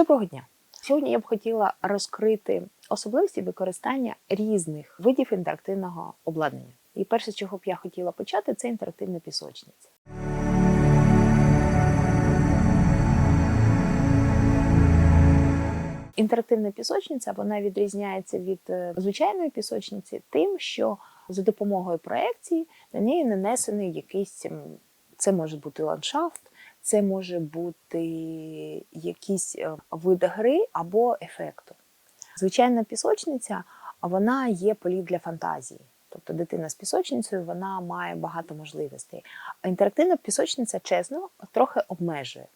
Доброго дня! Сьогодні я б хотіла розкрити особливості використання різних видів інтерактивного обладнання. І перше, чого б я хотіла почати, це інтерактивна пісочниця. Інтерактивна пісочниця вона відрізняється від е, звичайної пісочниці тим, що за допомогою проекції на неї нанесений якийсь це може бути ландшафт, це може бути якийсь е, вид гри або ефекту. Звичайна пісочниця вона є політ для фантазії. Тобто дитина з пісочницею вона має багато можливостей. Інтерактивна пісочниця, чесно, трохи обмежує.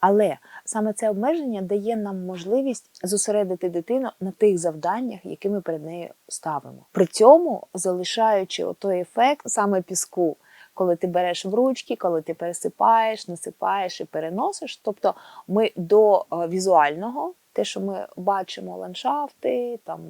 Але саме це обмеження дає нам можливість зосередити дитину на тих завданнях, які ми перед нею ставимо. При цьому залишаючи той ефект саме піску, коли ти береш в ручки, коли ти пересипаєш, насипаєш і переносиш. Тобто ми до е, візуального, те, що ми бачимо ландшафти, там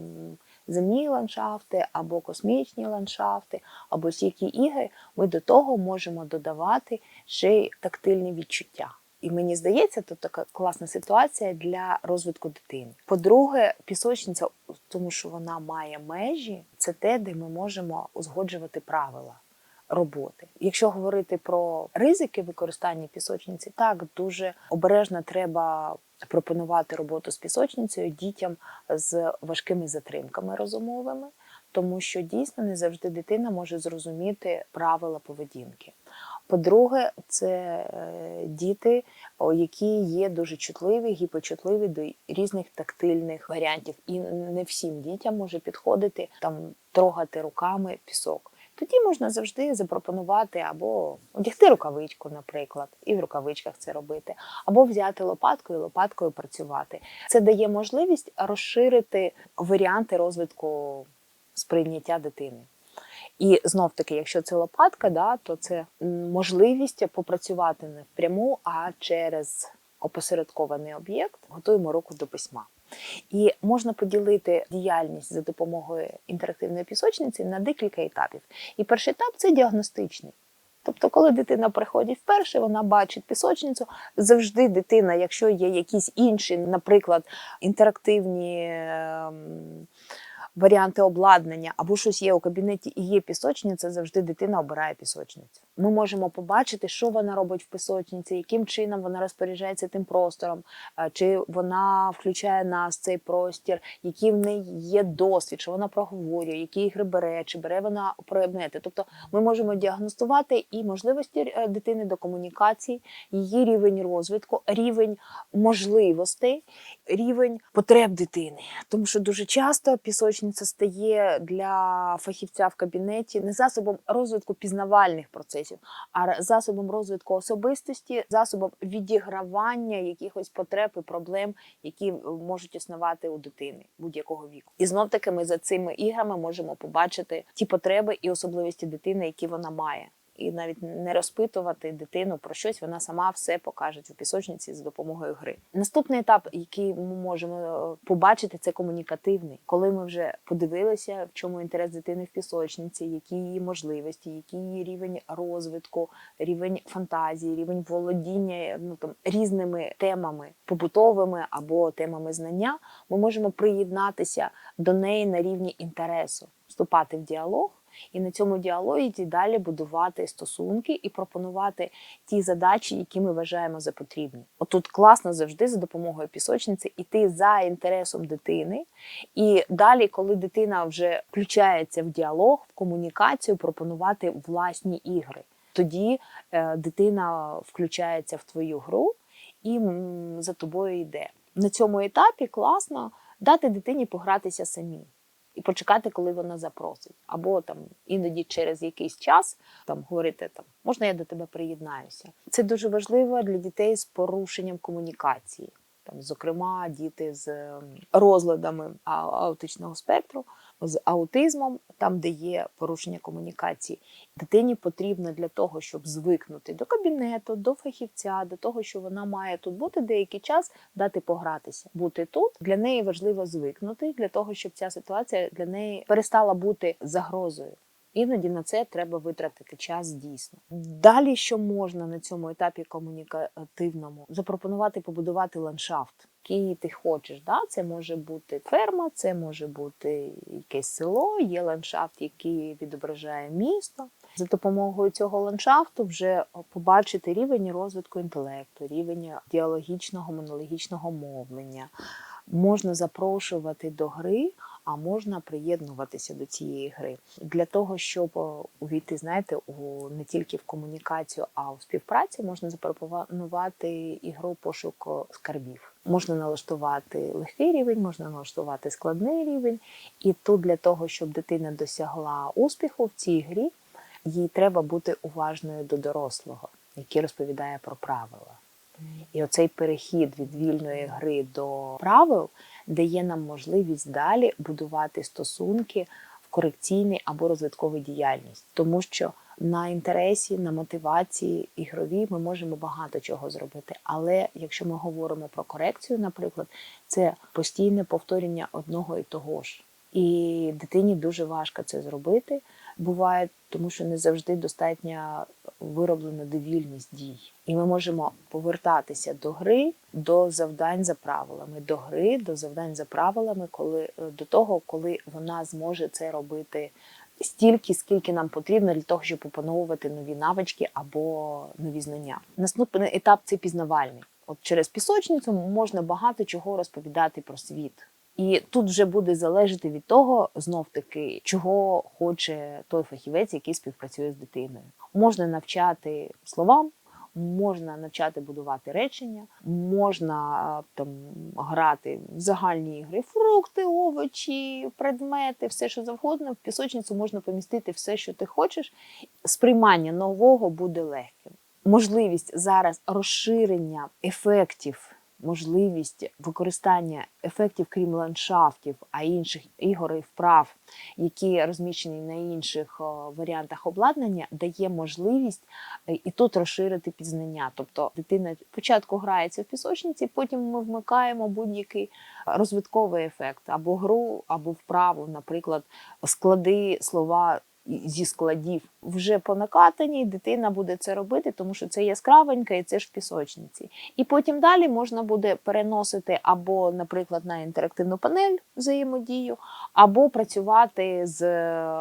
земні ландшафти, або космічні ландшафти, або всякі ігри, ми до того можемо додавати ще й тактильні відчуття. І мені здається, тут така класна ситуація для розвитку дитини. По-друге, пісочниця, тому що вона має межі, це те, де ми можемо узгоджувати правила роботи. Якщо говорити про ризики використання пісочниці, так дуже обережно треба пропонувати роботу з пісочницею дітям з важкими затримками розумовими, тому що дійсно не завжди дитина може зрозуміти правила поведінки. По-друге, це е, діти, які є дуже чутливі, гіпочутливі до різних тактильних варіантів. І не всім дітям може підходити там трогати руками пісок. Тоді можна завжди запропонувати або одягти рукавичку, наприклад, і в рукавичках це робити, або взяти лопатку і лопаткою працювати. Це дає можливість розширити варіанти розвитку сприйняття дитини. І знов таки, якщо це лопатка, да, то це можливість попрацювати не впряму, а через опосередкований об'єкт готуємо руку до письма. І можна поділити діяльність за допомогою інтерактивної пісочниці на декілька етапів. І перший етап це діагностичний. Тобто, коли дитина приходить вперше, вона бачить пісочницю. Завжди дитина, якщо є якісь інші, наприклад, інтерактивні ем, варіанти обладнання або щось є у кабінеті і є пісочниця, завжди дитина обирає пісочницю. Ми можемо побачити, що вона робить в пісочниці, яким чином вона розпоряджається тим простором, е, чи вона включає нас цей простір, який в неї є досвід, що вона проговорює, які ігри бере, чи бере вона предмети. Тобто ми можемо діагностувати і можливості е, дитини до комунікації, її рівень розвитку, рівень можливостей, рівень потреб дитини. Тому що дуже часто пісочниця стає для фахівця в кабінеті не засобом розвитку пізнавальних процесів, а засобом розвитку особистості, засобом відігравання якихось потреб і проблем, які е, можуть існувати у дитини будь-якого віку. І знов таки ми за цими іграми можемо побачити ті потреби і особливості дитини, які вона має. І навіть не розпитувати дитину про щось, вона сама все покаже у пісочниці за допомогою гри. Наступний етап, який ми можемо е, побачити, це комунікативний. Коли ми вже подивилися, в чому інтерес дитини в пісочниці, які її можливості, який її рівень розвитку, рівень фантазії, рівень володіння ну там різними темами побутовими або темами знання, ми можемо приєднатися до неї на рівні інтересу, вступати в діалог. І на цьому діалозі далі будувати стосунки і пропонувати ті задачі, які ми вважаємо за потрібні. Отут класно завжди за допомогою пісочниці іти за інтересом дитини. І далі, коли дитина вже включається в діалог, в комунікацію, пропонувати власні ігри. Тоді е, дитина включається в твою гру і за тобою йде. На цьому етапі класно дати дитині погратися самій і почекати, коли вона запросить. Або там іноді через якийсь час там говорити там можна я до тебе приєднаюся. Це дуже важливо для дітей з порушенням комунікації. Там, зокрема, діти з розладами аутичного спектру, з аутизмом, там, де є порушення комунікації. Дитині потрібно для того, щоб звикнути до кабінету, до фахівця, до того, що вона має тут бути деякий час, дати погратися, бути тут. Для неї важливо звикнути для того, щоб ця ситуація для неї перестала бути загрозою. Іноді на це треба витратити час дійсно. Далі, що можна на цьому етапі комунікативному, запропонувати побудувати ландшафт, який ти хочеш. Да? Це може бути ферма, це може бути якесь село, є ландшафт, який відображає місто. За допомогою цього ландшафту вже побачити рівень розвитку інтелекту, рівень діалогічного, монологічного мовлення. Можна запрошувати до гри, а можна приєднуватися до цієї гри для того, щоб увійти, знаєте, у не тільки в комунікацію, а у співпрацю можна запропонувати ігру пошук скарбів. Можна налаштувати легкий рівень, можна налаштувати складний рівень. І тут для того, щоб дитина досягла успіху в цій грі, їй треба бути уважною до дорослого, який розповідає про правила. І оцей перехід від вільної гри до правил дає нам можливість далі будувати стосунки в корекційній або розвитковій діяльність, тому що на інтересі, на мотивації ігровій ми можемо багато чого зробити. Але якщо ми говоримо про корекцію, наприклад, це постійне повторення одного і того ж. І дитині дуже важко це зробити. Буває, тому що не завжди достатньо вироблена довільність дій. І ми можемо повертатися до гри, до завдань за правилами, до гри, до завдань за правилами, коли до того, коли вона зможе це робити стільки, скільки нам потрібно для того, щоб опановувати нові навички або нові знання. Наступний етап це пізнавальний. От через пісочницю можна багато чого розповідати про світ. І тут вже буде залежати від того, знов таки, чого хоче той фахівець, який співпрацює з дитиною. Можна навчати словам, можна навчати будувати речення, можна там грати в загальні ігри, фрукти, овочі, предмети, все що завгодно. В пісочницю можна помістити все, що ти хочеш. Сприймання нового буде легким. Можливість зараз розширення ефектів можливість використання ефектів, крім ландшафтів, а інших ігор і вправ, які розміщені на інших варіантах обладнання, дає можливість е, і тут розширити пізнання. Тобто дитина спочатку грається в пісочниці, потім ми вмикаємо будь-який розвитковий ефект або гру, або вправу, наприклад, склади слова зі складів вже по накатанні, дитина буде це робити, тому що це яскравенька і це ж в пісочниці. І потім далі можна буде переносити або, наприклад, на інтерактивну панель взаємодію, або працювати з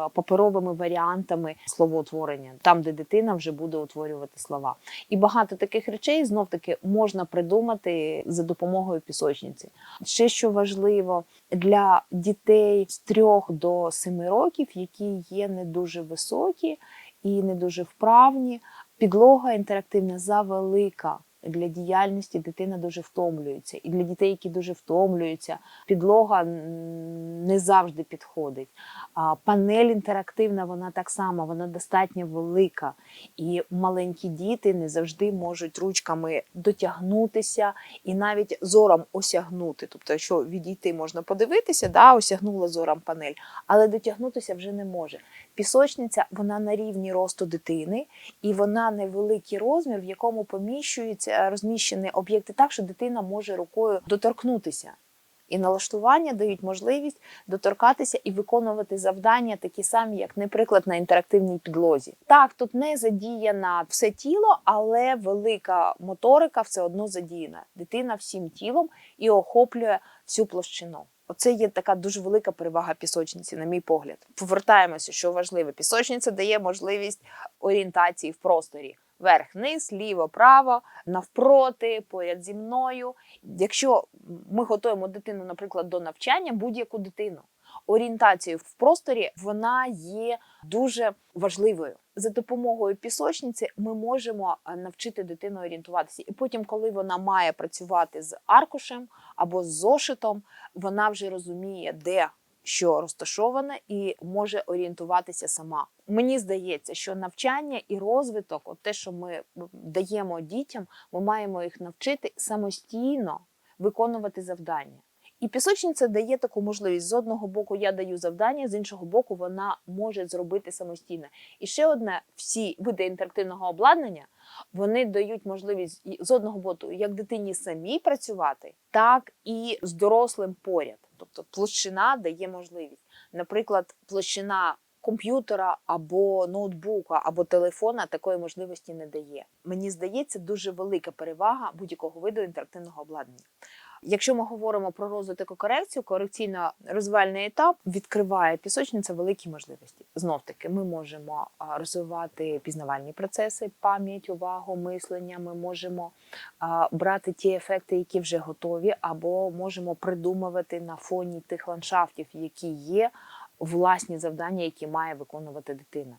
паперовими варіантами словоутворення, там, де дитина вже буде утворювати слова. І багато таких речей знов таки можна придумати за допомогою пісочниці. Ще що важливо для дітей з 3 до 7 років, які є не дуже високі і не дуже вправні. Підлога інтерактивна завелика. Для діяльності дитина дуже втомлюється. І для дітей, які дуже втомлюються, підлога не завжди підходить. А панель інтерактивна, вона так само, вона достатньо велика. І маленькі діти не завжди можуть ручками дотягнутися і навіть зором осягнути. Тобто, якщо відійти можна подивитися, да, осягнула зором панель, але дотягнутися вже не може. Пісочниця вона на рівні росту дитини, і вона невеликий розмір, в якому поміщуються розміщені об'єкти так, що дитина може рукою доторкнутися. І налаштування дають можливість доторкатися і виконувати завдання, такі самі, як, наприклад, на інтерактивній підлозі. Так, тут не задіяна все тіло, але велика моторика все одно задіяна. Дитина всім тілом і охоплює всю площину. Оце є така дуже велика перевага пісочниці, на мій погляд. Повертаємося, що важливо. Пісочниця дає можливість орієнтації в просторі. Верх, низ, ліво, право, навпроти, поряд зі мною. Якщо ми готуємо дитину, наприклад, до навчання, будь-яку дитину, орієнтацію в просторі вона є дуже важливою. За допомогою пісочниці ми можемо навчити дитину орієнтуватися. І потім, коли вона має працювати з аркушем або з зошитом, вона вже розуміє, де що розташоване, і може орієнтуватися сама. Мені здається, що навчання і розвиток, от те, що ми даємо дітям, ми маємо їх навчити самостійно виконувати завдання. І пісочниця дає таку можливість. З одного боку, я даю завдання, з іншого боку, вона може зробити самостійно. І ще одне: всі види інтерактивного обладнання вони дають можливість з одного боку, як дитині самій працювати, так і з дорослим поряд. Тобто площина дає можливість. Наприклад, площина комп'ютера або ноутбука, або телефона такої можливості не дає. Мені здається, дуже велика перевага будь-якого виду інтерактивного обладнання. Якщо ми говоримо про розвиток і корекцію, корекційно-розвивальний етап відкриває пісочниця великі можливості. Знов таки, ми можемо розвивати пізнавальні процеси, пам'ять, увагу, мислення. Ми можемо брати ті ефекти, які вже готові, або можемо придумувати на фоні тих ландшафтів, які є, власні завдання, які має виконувати дитина.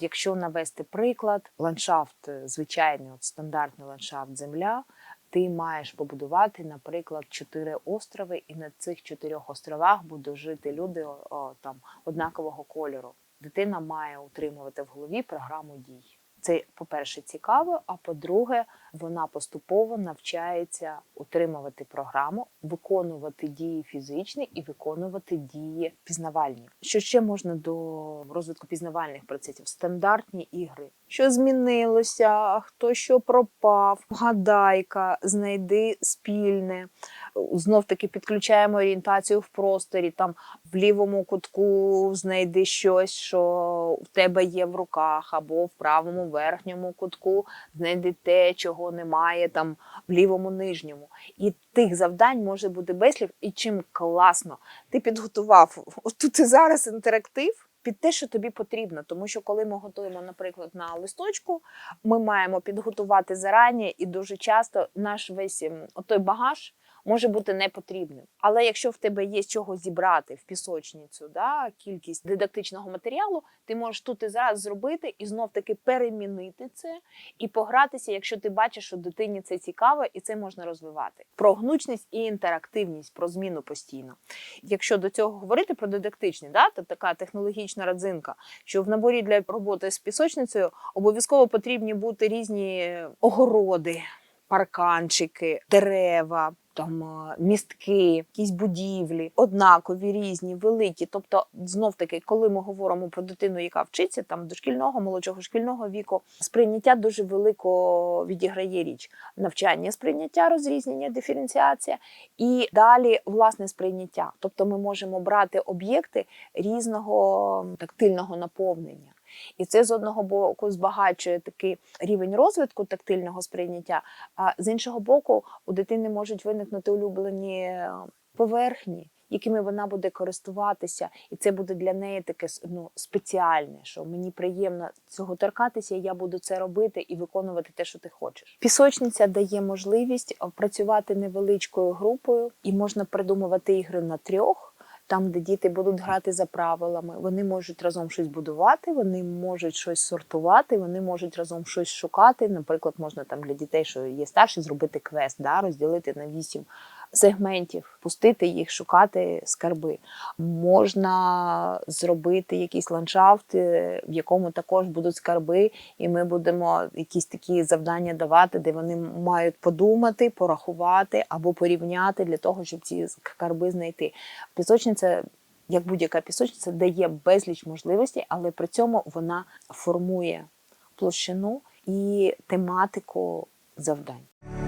Якщо навести приклад, ландшафт е, звичайний, от стандартний ландшафт земля, ти маєш побудувати, наприклад, чотири острови, і на цих чотирьох островах будуть жити люди о, там однакового кольору. Дитина має утримувати в голові програму дій. Це, по-перше, цікаво. А по-друге, вона поступово навчається утримувати програму, виконувати дії фізичні і виконувати дії пізнавальні. Що ще можна до розвитку пізнавальних процесів? Стандартні ігри. Що змінилося? Хто що пропав? Гадайка, знайди спільне. Знов таки підключаємо орієнтацію в просторі. Там в лівому кутку знайди щось, що в тебе є в руках, або в правому верхньому кутку знайди те, чого немає там в лівому нижньому. І тих завдань може бути безліч. І чим класно ти підготував тут і зараз інтерактив. Під те, що тобі потрібно, тому що коли ми готуємо, наприклад, на листочку, ми маємо підготувати зарані, і дуже часто наш весь ем, отой багаж може бути непотрібним. Але якщо в тебе є з чого зібрати в пісочницю, да, кількість дидактичного матеріалу, ти можеш тут і зараз зробити і знов таки перемінити це і погратися, якщо ти бачиш, що дитині це цікаво, і це можна розвивати. Про гнучність і інтерактивність, про зміну постійно. Якщо до цього говорити про дидактичні, да, то така технологічна родзинка, що в наборі для роботи з пісочницею обов'язково потрібні бути різні огороди, парканчики, дерева. Там містки, якісь будівлі, однакові, різні, великі. Тобто, знов таки, коли ми говоримо про дитину, яка вчиться там дошкільного, молодшого шкільного віку, сприйняття дуже велико відіграє річ. Навчання, сприйняття, розрізнення, диференціація і далі власне сприйняття. Тобто, ми можемо брати об'єкти різного тактильного наповнення. І це з одного боку збагачує такий рівень розвитку тактильного сприйняття, а з іншого боку, у дитини можуть виникнути улюблені е, поверхні, якими вона буде користуватися, і це буде для неї таке ну, спеціальне, що мені приємно цього торкатися, я буду це робити і виконувати те, що ти хочеш. Пісочниця дає можливість е, працювати невеличкою групою, і можна придумувати ігри на трьох там, де діти будуть грати за правилами, вони можуть разом щось будувати, вони можуть щось сортувати, вони можуть разом щось шукати. Наприклад, можна там для дітей, що є старші, зробити квест, да, розділити на вісім сегментів, пустити їх, шукати скарби. Можна зробити якийсь ландшафт, е, в якому також будуть скарби, і ми будемо якісь такі завдання давати, де вони мають подумати, порахувати або порівняти для того, щоб ці скарби знайти. Пісочниця. Як будь-яка пісочниця дає безліч можливостей, але при цьому вона формує площину і тематику завдань.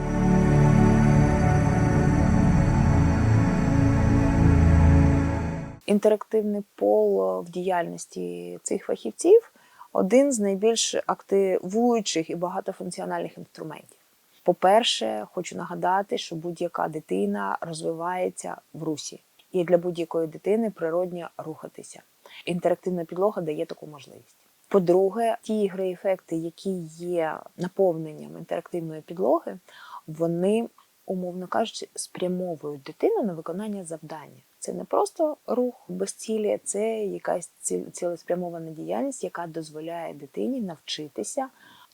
Інтерактивний пол в діяльності цих фахівців один з найбільш активуючих і багатофункціональних інструментів. По-перше, хочу нагадати, що будь-яка дитина розвивається в русі, і для будь-якої дитини природньо рухатися. Інтерактивна підлога дає таку можливість. По-друге, ті ігри ефекти, які є наповненням інтерактивної підлоги, вони, умовно кажучи, спрямовують дитину на виконання завдання. Це не просто рух без цілі, це якась цілеспрямована діяльність, яка дозволяє дитині навчитися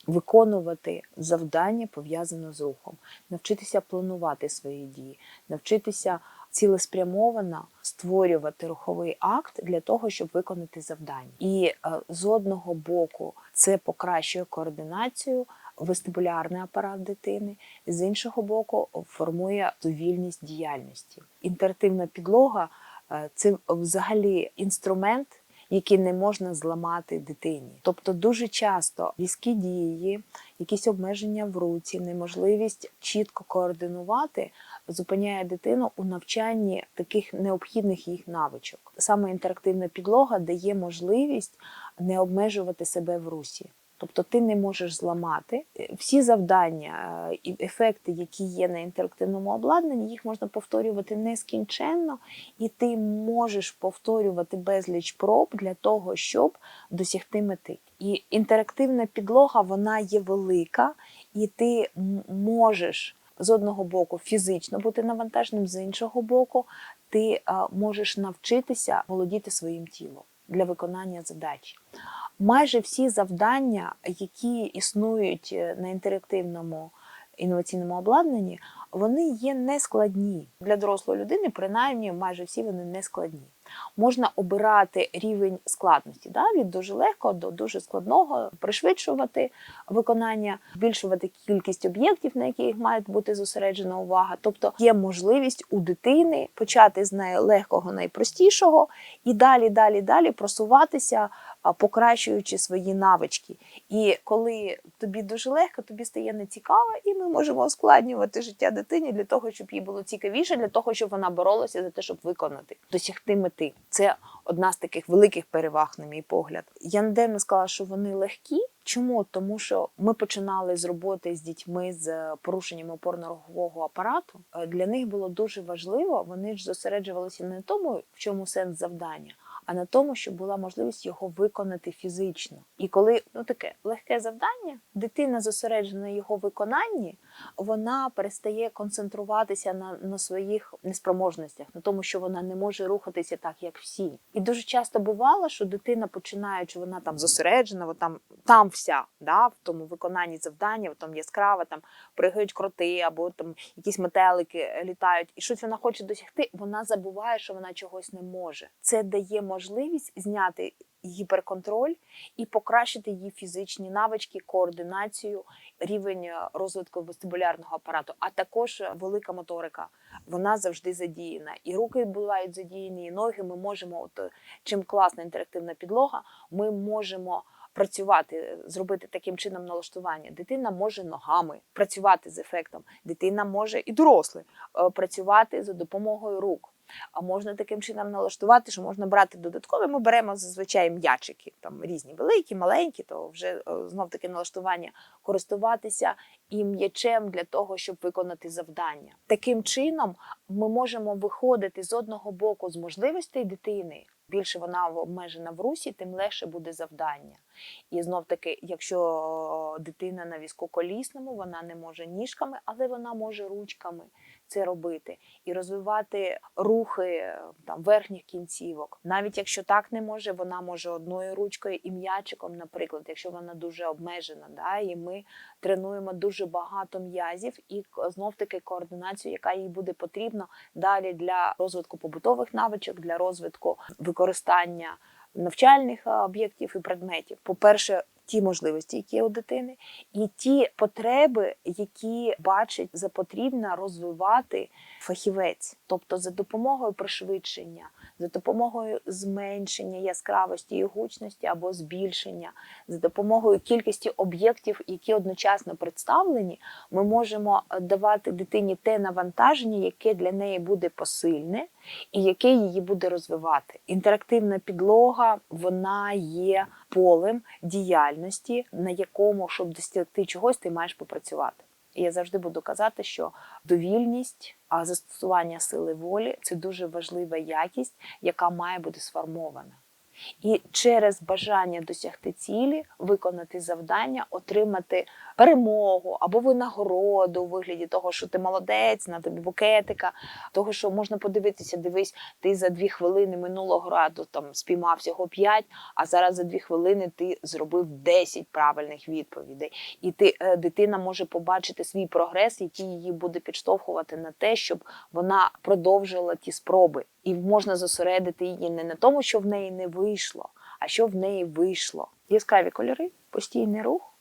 виконувати завдання пов'язане з рухом, навчитися планувати свої дії, навчитися цілеспрямовано створювати руховий акт для того, щоб виконати завдання. І е, з одного боку це покращує координацію вестибулярний апарат дитини, з іншого боку, формує довільність діяльності. Інтерактивна підлога е, це взагалі інструмент, які не можна зламати дитині. Тобто, дуже часто різкі дії, якісь обмеження в руці, неможливість чітко координувати зупиняє дитину у навчанні таких необхідних їх навичок. Саме інтерактивна підлога дає можливість не обмежувати себе в русі. Тобто ти не можеш зламати всі завдання е, і ефекти, які є на інтерактивному обладнанні, їх можна повторювати нескінченно, і ти можеш повторювати безліч проб для того, щоб досягти мети. І інтерактивна підлога вона є велика, і ти можеш з одного боку фізично бути навантаженим, з іншого боку, ти е, можеш навчитися володіти своїм тілом для виконання задач. Майже всі завдання, які існують е, на інтерактивному інноваційному обладнанні, вони є нескладні. Для дорослої людини, принаймні, майже всі вони нескладні. Можна обирати рівень складності да, від дуже легкого до дуже складного, пришвидшувати виконання, збільшувати кількість об'єктів, на яких має бути зосереджена увага. Тобто є можливість у дитини почати з найлегкого, найпростішого і далі, далі, далі просуватися, покращуючи свої навички. І коли тобі дуже легко, тобі стає нецікаво, і ми можемо ускладнювати життя дитині для того, щоб їй було цікавіше, для того, щоб вона боролася за те, щоб виконати, досягти мети. Це одна з таких великих переваг, на мій погляд. Я не даремно сказала, що вони легкі. Чому? Тому що ми починали з роботи з дітьми з порушенням опорно-рухового апарату. Е, Для них було дуже важливо, вони ж зосереджувалися не на тому, в чому сенс завдання, а на тому, щоб була можливість його виконати фізично. І коли ну таке легке завдання, дитина зосереджена на його виконанні, вона перестає концентруватися на, на своїх неспроможностях, на тому, що вона не може рухатися так, як всі. І дуже часто бувало, що дитина, починаючи, вона там зосереджена, от там, там вся, да, в тому виконанні завдання, там яскрава, там пригають кроти, або там якісь метелики літають, і щось вона хоче досягти, вона забуває, що вона чогось не може. Це дає можливість зняти гіперконтроль і покращити її фізичні навички, координацію, рівень е, розвитку вестибулярного апарату, а також велика моторика. Вона завжди задіяна. І руки бувають задіяні, і ноги. Ми можемо, от е, чим класна інтерактивна підлога, ми можемо. Працювати, зробити таким чином налаштування. Дитина може ногами працювати з ефектом, дитина може і дорослий е, працювати за допомогою рук. А можна таким чином налаштувати, що можна брати додаткові. Ми беремо зазвичай м'ячики, там різні великі, маленькі, то вже знов таки налаштування користуватися і м'ячем для того, щоб виконати завдання. Таким чином ми можемо виходити з одного боку з можливостей дитини. Більше вона обмежена в русі, тим легше буде завдання. І знов таки, якщо дитина на візку колісному, вона не може ніжками, але вона може ручками це робити і розвивати рухи там верхніх кінцівок. Навіть якщо так не може, вона може одною ручкою і м'ячиком, наприклад, якщо вона дуже обмежена. Да, І ми тренуємо дуже багато м'язів і знов таки координацію, яка їй буде потрібна далі для розвитку побутових навичок, для розвитку використання навчальних об'єктів і предметів. По-перше, ті можливості, які є у дитини, і ті потреби, які бачить за потрібне розвивати фахівець, тобто за допомогою пришвидшення, за допомогою зменшення яскравості і гучності або збільшення, за допомогою кількості об'єктів, які одночасно представлені, ми можемо давати дитині те навантаження, яке для неї буде посильне і яке її буде розвивати. Інтерактивна підлога вона є полем діяльності, на якому, щоб досягти чогось, ти маєш попрацювати. І я завжди буду казати, що довільність, а застосування сили волі це дуже важлива якість, яка має бути сформована. І через бажання досягти цілі, виконати завдання, отримати перемогу або винагороду у вигляді того, що ти молодець, на тобі букетика, того, що можна подивитися, дивись, ти за дві хвилини минулого разу там спіймав всього п'ять, а зараз за дві хвилини ти зробив 10 правильних відповідей. І ти е, дитина може побачити свій прогрес, який її буде підштовхувати на те, щоб вона продовжила ті спроби. І можна зосередити її не на тому, що в неї не вийшло, а що в неї вийшло. Яскраві кольори, постійний рух,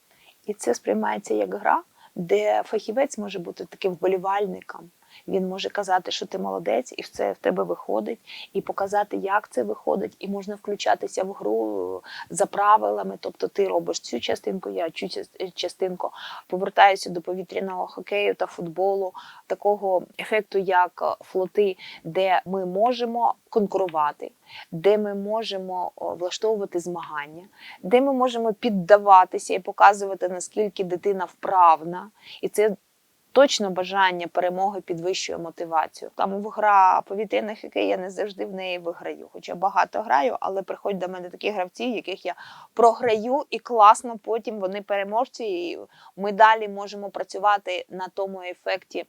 і це сприймається як гра, де фахівець може бути таким вболівальником, Він може казати, що ти молодець, і це в тебе виходить, і показати, як це виходить, і можна включатися в гру за правилами. Тобто ти робиш цю частинку, я цю частинку. Повертаюся до повітряного хокею та футболу, такого ефекту, як е, флоти, де ми можемо конкурувати, де ми можемо влаштовувати змагання, де ми можемо піддаватися і показувати, наскільки дитина вправна, і це. Точно бажання перемоги підвищує мотивацію. Там в гра повітряний хокей, я не завжди в неї виграю. Хоча багато граю, але приходять до мене такі гравці, яких я програю, і класно потім вони переможці, і ми далі можемо працювати на тому ефекті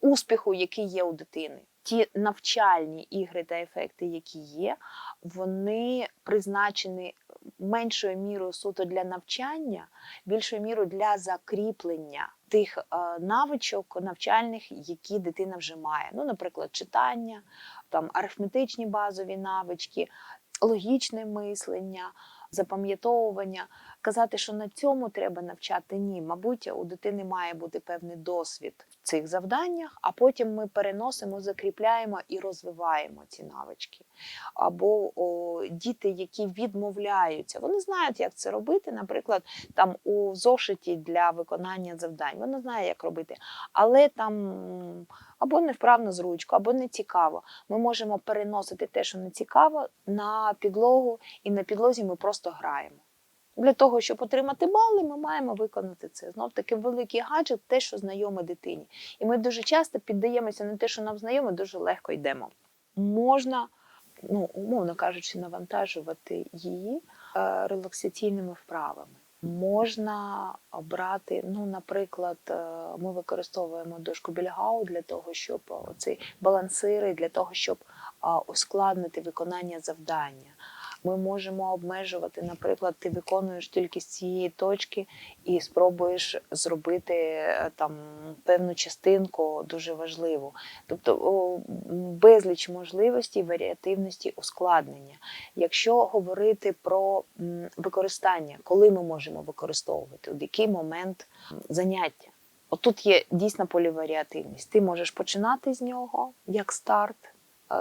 успіху, який є у дитини. Ті навчальні ігри та ефекти, які є, вони призначені меншою мірою суто для навчання, більшою мірою для закріплення тих е, навичок навчальних, які дитина вже має. Ну, наприклад, читання, там арифметичні базові навички, логічне мислення, запам'ятовування. Казати, що на цьому треба навчати, ні. Мабуть, у дитини має бути певний досвід в цих завданнях, а потім ми переносимо, закріпляємо і розвиваємо ці навички. Або о, діти, які відмовляються, вони знають, як це робити. Наприклад, там у зошиті для виконання завдань. Вона знає, як робити, але там або невправно з ручку, або не цікаво. Ми можемо переносити те, що не цікаво, на підлогу, і на підлозі ми просто граємо. Для того, щоб отримати бали, ми маємо виконати це. Знов таки великий гаджет, те, що знайоме дитині. І ми дуже часто піддаємося на те, що нам знайоме, дуже легко йдемо. Можна, ну, умовно кажучи, навантажувати її е, релаксаційними вправами. Можна брати, ну, наприклад, е, ми використовуємо дошку Більгау для того, щоб оці балансири, для того, щоб ускладнити виконання завдання. Ми можемо обмежувати, наприклад, ти виконуєш тільки з цієї точки і спробуєш зробити е, там певну частинку дуже важливу. Тобто безліч можливостей, варіативності ускладнення. Якщо говорити про використання, коли ми можемо використовувати, в який момент заняття. Отут є дійсна поліваріативність. Ти можеш починати з нього як старт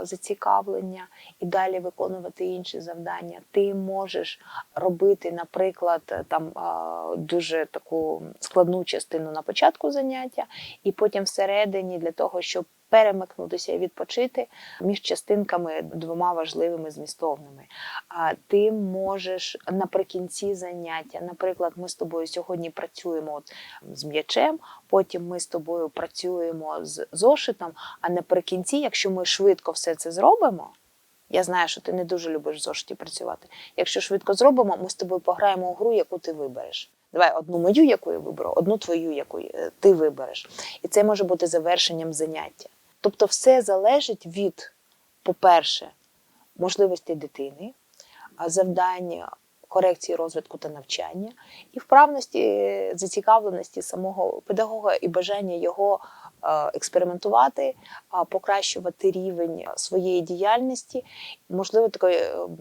зацікавлення і далі виконувати інші завдання. Ти можеш робити, наприклад, е, там е, дуже таку складну частину на початку заняття, і потім всередині для того, щоб перемикнутися і відпочити між частинками двома важливими змістовними. А ти можеш наприкінці заняття, наприклад, ми з тобою сьогодні працюємо от з м'ячем, потім ми з тобою працюємо з зошитом, а наприкінці, якщо ми швидко все це зробимо. Я знаю, що ти не дуже любиш в зошиті працювати. Якщо швидко зробимо, ми з тобою пограємо у гру, яку ти вибереш. Давай одну мою, яку я виберу, одну твою, яку е, ти вибереш. І це може бути завершенням заняття. Тобто, все залежить від, по-перше, можливостей дитини, а завдань корекції розвитку та навчання, і вправності, зацікавленості самого педагога і бажання його експериментувати, покращувати рівень своєї діяльності, можливо, такої е, м,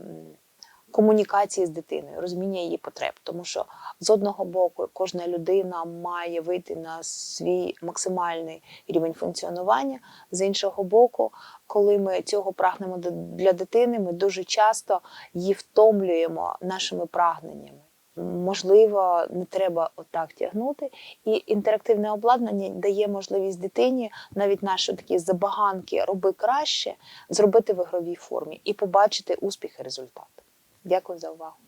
комунікації з дитиною, розуміння її потреб. Тому що з одного боку кожна людина має вийти на свій максимальний рівень функціонування. З іншого боку, коли ми цього прагнемо для дитини, ми дуже часто її втомлюємо нашими прагненнями. Можливо, не треба отак тягнути, і інтерактивне обладнання дає можливість дитині навіть наші такі забаганки роби краще, зробити в ігровій формі і побачити успіх і результат. Дякую за увагу.